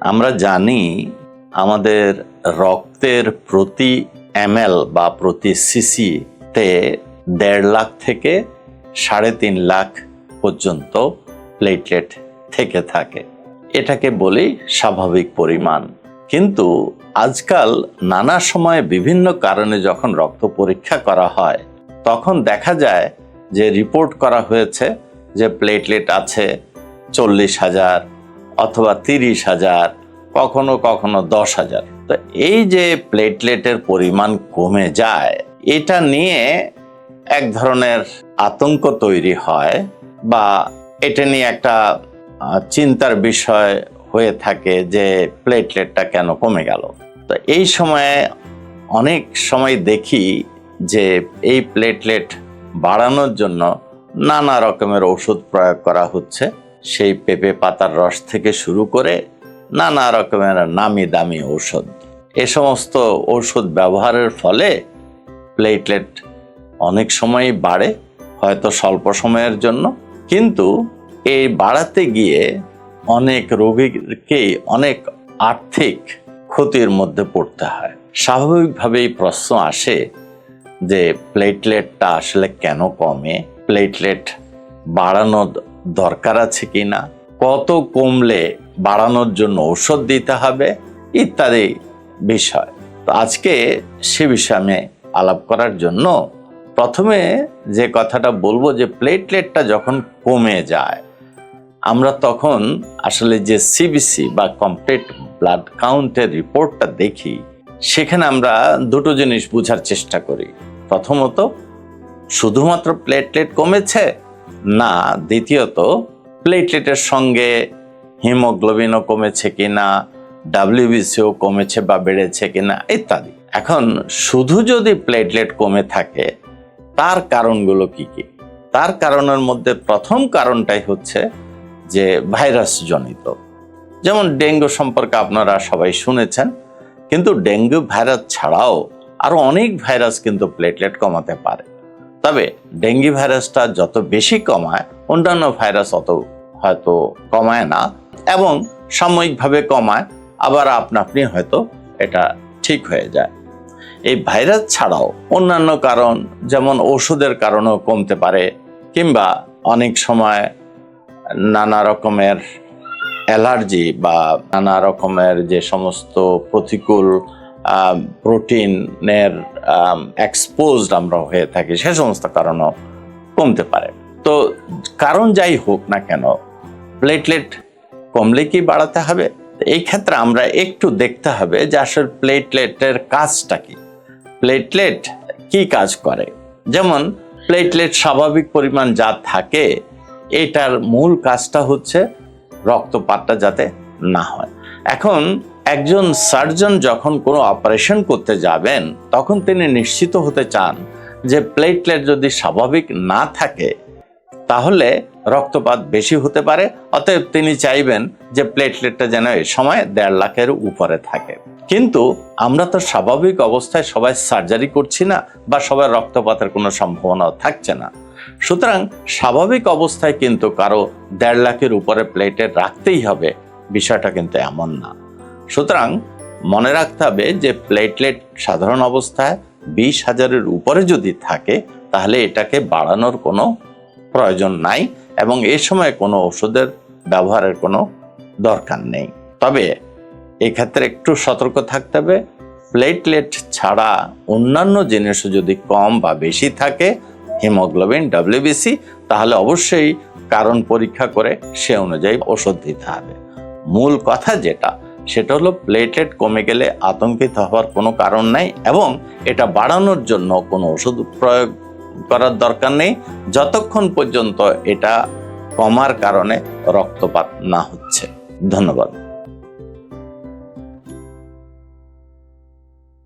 আমরা জানি আমাদের রক্তের প্রতি এমএল বা প্রতি সিসিতে দেড় লাখ থেকে সাড়ে তিন লাখ পর্যন্ত প্লেটলেট থেকে থাকে। এটাকে বলি স্বাভাবিক পরিমাণ। কিন্তু আজকাল নানা সময়ে বিভিন্ন কারণে যখন রক্ত পরীক্ষা করা হয়, তখন দেখা যায় যে রিপোর্ট করা হয়েছে যে প্লেটলেট আছে চল্লিশ হাজার অথবা তিরিশ হাজার, কখনো কখনো দশ হাজার। তো এই যে প্লেটলেটের পরিমাণ কমে যায়, এটা নিয়ে এক ধরনের আতঙ্ক তৈরি হয় বা এটা নিয়ে একটা চিন্তার বিষয় হয়ে থাকে যে প্লেটলেটটা কেন কমে গেল। তো এই সময়ে অনেক সময় দেখি যে এই প্লেটলেট বাড়ানোর জন্য নানা রকমের ওষুধ প্রয়োগ করা হচ্ছে। সেই পেঁপে পাতার রস থেকে শুরু করে নানা রকমের নামি দামি ঔষধ। এ সমস্ত ঔষধ ব্যবহারের ফলে প্লেটলেট অনেক সময়ই বাড়ে, হয়তো স্বল্প সময়ের জন্য। কিন্তু এই বাড়াতে গিয়ে অনেক রোগীকেই অনেক আর্থিক ক্ষতির মধ্যে পড়তে হয়। স্বাভাবিকভাবেই প্রশ্ন আসে যে, প্লেটলেটটা আসলে কেন কমে? প্লেটলেট বাড়ানো দরকার আছে কি না? কত কমলে বাড়ানোর জন্য ঔষধ দিতে হবে? ইত্যাদি বিষয়। তো আজকে সে বিষয়ে আমি আলাপ করার জন্য প্রথমে যে কথাটা বলব যে প্লেটলেটটা যখন কমে যায়, আমরা তখন আসলে যে সিবিসি বা কমপ্লিট ব্লাড কাউন্টের রিপোর্টটা দেখি, সেখানে আমরা দুটো জিনিস বোঝার চেষ্টা করি। প্রথমত, শুধুমাত্র প্লেটলেট কমেছে না, দ্বিতীয়ত প্লেটলেটের সঙ্গে হিমোগ্লোবিনও কমেছে কি না ডাব্লিউবিসিও কমেছে বা বেড়েছে কি না ইত্যাদি। এখন, শুধু যদি প্লেটলেট কমে থাকে, তার কারণগুলো কি কি? তার কারণের মধ্যে প্রথম কারণটাই হচ্ছে যে ভাইরাস জনিত যেমন ডেঙ্গু সম্পর্কে আপনারা সবাই শুনেছেন, কিন্তু ডেঙ্গু ভাইরাস ছাড়াও আরও অনেক ভাইরাস কিন্তু প্লেটলেট কমাতে পারে। তবে ডেঙ্গি ভাইরাসটা যত বেশি কমায়, অন্যান্য ভাইরাস অত হয়তো কমায় না এবং সাময়িকভাবে কমায়, আবার আপনা আপনি হয়তো এটা ঠিক হয়ে যায়। এই ভাইরাস ছাড়াও অন্যান্য কারণ যেমন ওষুধের কারণেও কমতে পারে কিংবা অনেক সময় নানা রকমের অ্যালার্জি বা নানা রকমের যে সমস্ত প্রতিকূল প্রোটিনের এক্সপোজড আমরা হয়ে থাকি, সে সমস্ত কারণও কমতে পারে। তো কারণ যাই হোক না কেন প্লেটলেট কমলে কি বাড়াতে হবে? এই ক্ষেত্রে আমরা একটু দেখতে হবে যে আসলে প্লেটলেটের কাজটা কি। প্লেটলেট কি কাজ করে? যেমন প্লেটলেট স্বাভাবিক পরিমাণ যা থাকে, এটার মূল কাজটা হচ্ছে রক্তপাতটা যাতে না হয়। এখন একজন সার্জন যখন কোনো অপারেশন করতে যাবেন, তখন তিনি নিশ্চিত হতে চান যে প্লেটলেট যদি স্বাভাবিক না থাকে, তাহলে রক্তপাত বেশি হতে পারে। অতএব তিনি চাইবেন যে প্লেটলেটটা যেন এই সময় দেড় লাখের উপরে থাকে। কিন্তু আমরা তো স্বাভাবিক অবস্থায় সবাই সার্জারি করছি না বা সবাই রক্তপাতের কোনো সম্ভাবনাও থাকছে না। সুতরাং স্বাভাবিক অবস্থায় কিন্তু কারও দেড় লাখের উপরে প্লেটের রাখতেই হবে। বিষয়টা কিন্তু এমন না। সুতরাং মনে রাখতে হবে যে প্লেটলেট সাধারণ অবস্থায় বিশ হাজারের উপরে যদি থাকে, তাহলে এটাকে বাড়ানোর কোনো প্রয়োজন নাই এবং এ সময় কোনো ওষুধের ব্যবহারের কোনো দরকার নেই। তবে এক্ষেত্রে একটু সতর্ক থাকতে হবে, প্লেটলেট ছাড়া অন্যান্য জিনিসও যদি কম বা বেশি থাকে, হিমোগ্লোবিন ডাব্লিউবিসি তাহলে অবশ্যই কারণ পরীক্ষা করে সে অনুযায়ী ওষুধ দিতে হবে। মূল কথা যেটা সেটা হলো প্লেটলেট কমে গেলে আতঙ্কিত হওয়ার কোনো কারণ নাই এবং এটা বাড়ানোর জন্য কোনো ওষুধ প্রয়োগ করার দরকার নেই। যতক্ষণ পর্যন্ত এটা কমার কারণে রক্তপাত না হচ্ছে। ধন্যবাদ।